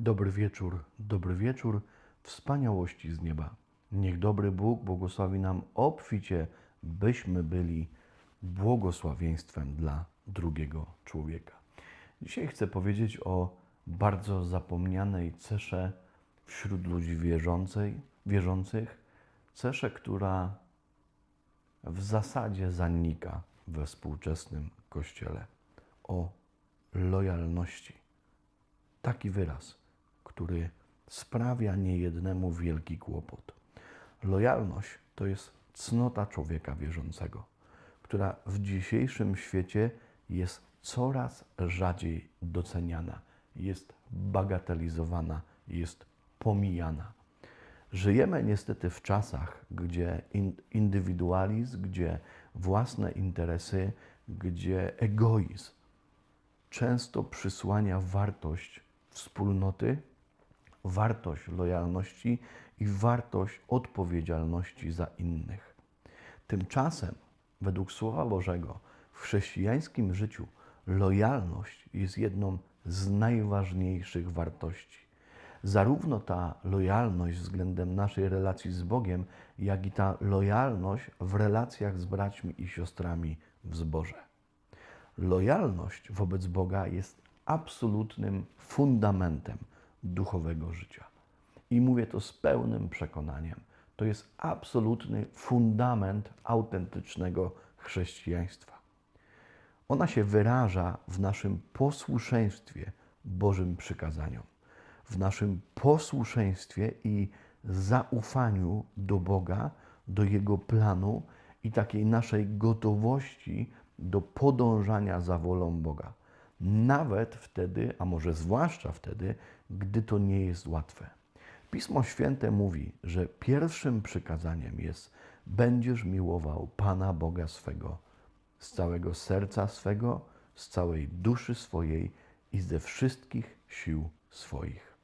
Dobry wieczór, dobry wieczór, wspaniałości z nieba. Niech dobry Bóg błogosławi nam obficie, byśmy byli błogosławieństwem dla drugiego człowieka. Dzisiaj chcę powiedzieć o bardzo zapomnianej cesze wśród ludzi wierzącej, wierzących, cesze, która w zasadzie zanika we współczesnym kościele o lojalności taki wyraz, który sprawia niejednemu wielki kłopot. Lojalność to jest cnota człowieka wierzącego, która w dzisiejszym świecie jest coraz rzadziej doceniana, jest bagatelizowana, jest pomijana. Żyjemy niestety w czasach, gdzie in- indywidualizm, gdzie własne interesy, gdzie egoizm często przysłania wartość wspólnoty, wartość lojalności i wartość odpowiedzialności za innych. Tymczasem, według Słowa Bożego, w chrześcijańskim życiu lojalność jest jedną z najważniejszych wartości. Zarówno ta lojalność względem naszej relacji z Bogiem, jak i ta lojalność w relacjach z braćmi i siostrami w zborze. Lojalność wobec Boga jest absolutnym fundamentem duchowego życia. I mówię to z pełnym przekonaniem. To jest absolutny fundament autentycznego chrześcijaństwa. Ona się wyraża w naszym posłuszeństwie Bożym przykazaniom, w naszym posłuszeństwie i zaufaniu do Boga, do Jego planu i takiej naszej gotowości do podążania za wolą Boga. Nawet wtedy, a może zwłaszcza wtedy, gdy to nie jest łatwe. Pismo Święte mówi, że pierwszym przykazaniem jest: Będziesz miłował Pana Boga swego z całego serca swego, z całej duszy swojej i ze wszystkich sił swoich.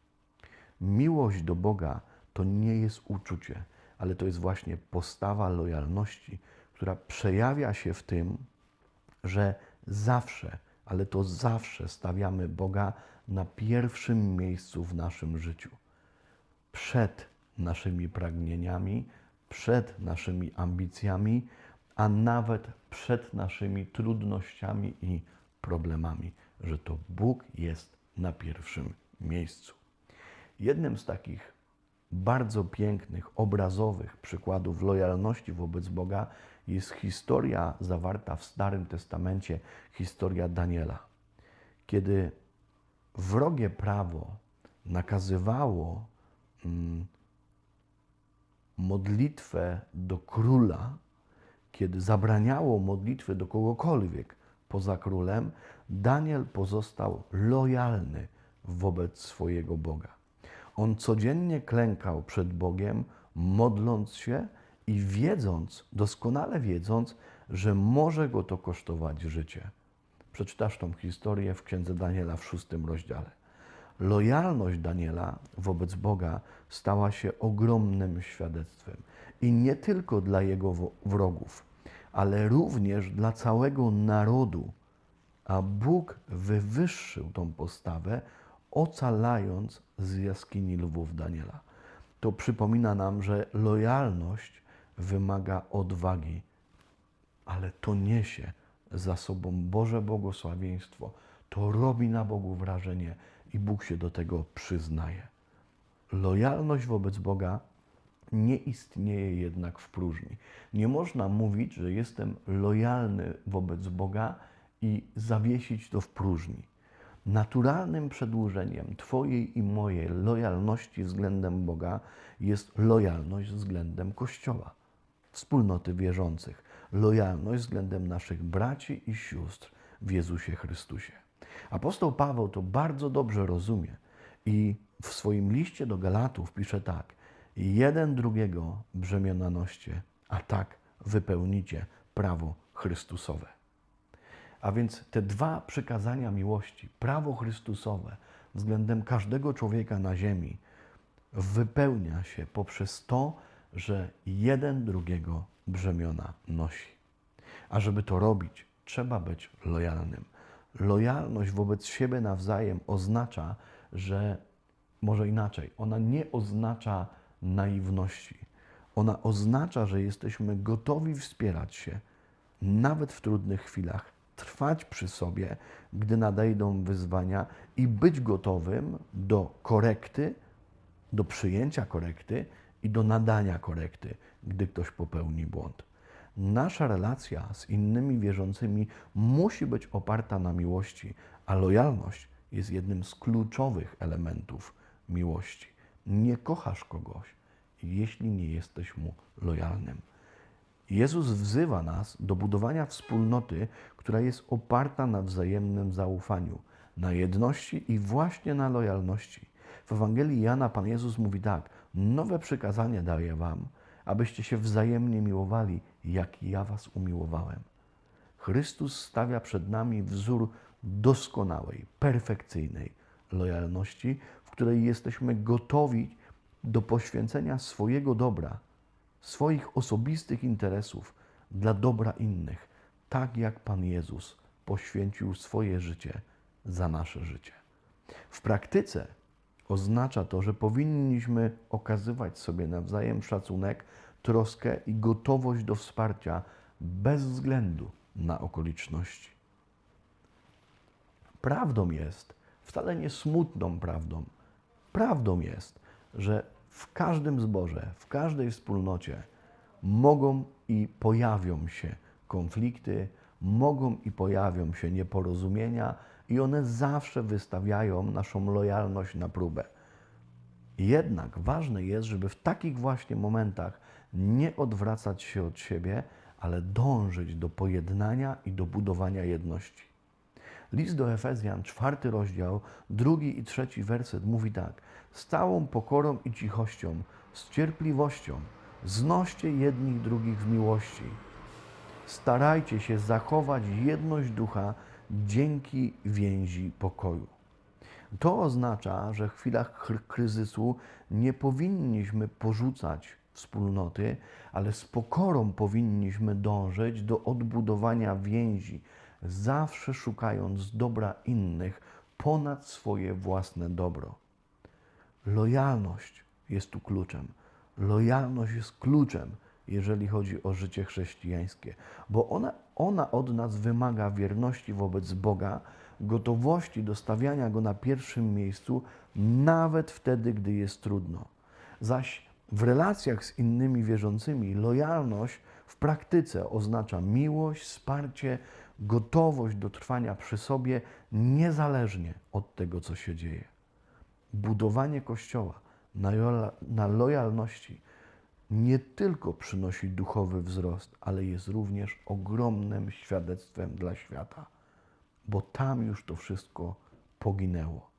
Miłość do Boga to nie jest uczucie, ale to jest właśnie postawa lojalności, która przejawia się w tym, że zawsze, ale to zawsze stawiamy Boga na pierwszym miejscu w naszym życiu. Przed naszymi pragnieniami, przed naszymi ambicjami, a nawet przed naszymi trudnościami i problemami, że to Bóg jest na pierwszym miejscu. Jednym z takich bardzo pięknych, obrazowych przykładów lojalności wobec Boga jest historia zawarta w Starym Testamencie, historia Daniela. Kiedy wrogie prawo nakazywało mm, modlitwę do króla, kiedy zabraniało modlitwy do kogokolwiek poza królem, Daniel pozostał lojalny wobec swojego Boga. On codziennie klękał przed Bogiem, modląc się i wiedząc, doskonale wiedząc, że może go to kosztować życie. Przeczytasz tą historię w księdze Daniela w szóstym rozdziale. Lojalność Daniela wobec Boga stała się ogromnym świadectwem. I nie tylko dla jego wrogów, ale również dla całego narodu. A Bóg wywyższył tą postawę, ocalając z jaskini lwów Daniela. To przypomina nam, że lojalność wymaga odwagi, ale to niesie za sobą Boże błogosławieństwo. To robi na Bogu wrażenie i Bóg się do tego przyznaje. Lojalność wobec Boga nie istnieje jednak w próżni. Nie można mówić, że jestem lojalny wobec Boga i zawiesić to w próżni. Naturalnym przedłużeniem Twojej i mojej lojalności względem Boga jest lojalność względem Kościoła, wspólnoty wierzących, lojalność względem naszych braci i sióstr w Jezusie Chrystusie. Apostoł Paweł to bardzo dobrze rozumie i w swoim liście do Galatów pisze tak: Jeden drugiego brzemiona noście, a tak wypełnicie prawo Chrystusowe. A więc te dwa przykazania miłości, prawo Chrystusowe względem każdego człowieka na ziemi, wypełnia się poprzez to, że jeden drugiego brzemiona nosi. A żeby to robić, trzeba być lojalnym. Lojalność wobec siebie nawzajem oznacza, że może inaczej, ona nie oznacza naiwności. Ona oznacza, że jesteśmy gotowi wspierać się, nawet w trudnych chwilach, trwać przy sobie, gdy nadejdą wyzwania i być gotowym do korekty, do przyjęcia korekty i do nadania korekty, gdy ktoś popełni błąd. Nasza relacja z innymi wierzącymi musi być oparta na miłości, a lojalność jest jednym z kluczowych elementów miłości. Nie kochasz kogoś, jeśli nie jesteś mu lojalnym. Jezus wzywa nas do budowania wspólnoty, która jest oparta na wzajemnym zaufaniu, na jedności i właśnie na lojalności. W Ewangelii Jana Pan Jezus mówi tak: Nowe przykazanie daję Wam, abyście się wzajemnie miłowali, jak ja Was umiłowałem. Chrystus stawia przed nami wzór doskonałej, perfekcyjnej lojalności, w której jesteśmy gotowi do poświęcenia swojego dobra, swoich osobistych interesów dla dobra innych, tak jak Pan Jezus poświęcił swoje życie za nasze życie. W praktyce oznacza to, że powinniśmy okazywać sobie nawzajem szacunek, troskę i gotowość do wsparcia bez względu na okoliczności. Prawdą jest, wcale nie smutną prawdą, prawdą jest, że w każdym zborze, w każdej wspólnocie mogą i pojawią się konflikty, mogą i pojawią się nieporozumienia, i one zawsze wystawiają naszą lojalność na próbę. Jednak ważne jest, żeby w takich właśnie momentach nie odwracać się od siebie, ale dążyć do pojednania i do budowania jedności. List do Efezjan, czwarty rozdział, drugi i trzeci werset mówi tak: Z całą pokorą i cichością, z cierpliwością, znoście jednych drugich w miłości. Starajcie się zachować jedność ducha dzięki więzi pokoju. To oznacza, że w chwilach kryzysu nie powinniśmy porzucać wspólnoty, ale z pokorą powinniśmy dążyć do odbudowania więzi, zawsze szukając dobra innych ponad swoje własne dobro. Lojalność jest tu kluczem. Lojalność jest kluczem, jeżeli chodzi o życie chrześcijańskie, bo ona, ona od nas wymaga wierności wobec Boga, gotowości do stawiania Go na pierwszym miejscu, nawet wtedy, gdy jest trudno. Zaś w relacjach z innymi wierzącymi lojalność w praktyce oznacza miłość, wsparcie, gotowość do trwania przy sobie, niezależnie od tego, co się dzieje budowanie Kościoła na, na lojalności nie tylko przynosi duchowy wzrost, ale jest również ogromnym świadectwem dla świata, bo tam już to wszystko poginęło.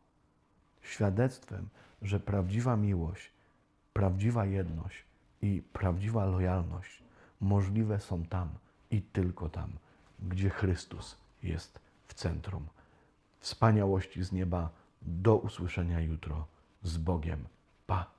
Świadectwem, że prawdziwa miłość, prawdziwa jedność i prawdziwa lojalność możliwe są tam i tylko tam, gdzie Chrystus jest w centrum. Wspaniałości z nieba. Do usłyszenia jutro z Bogiem. Pa.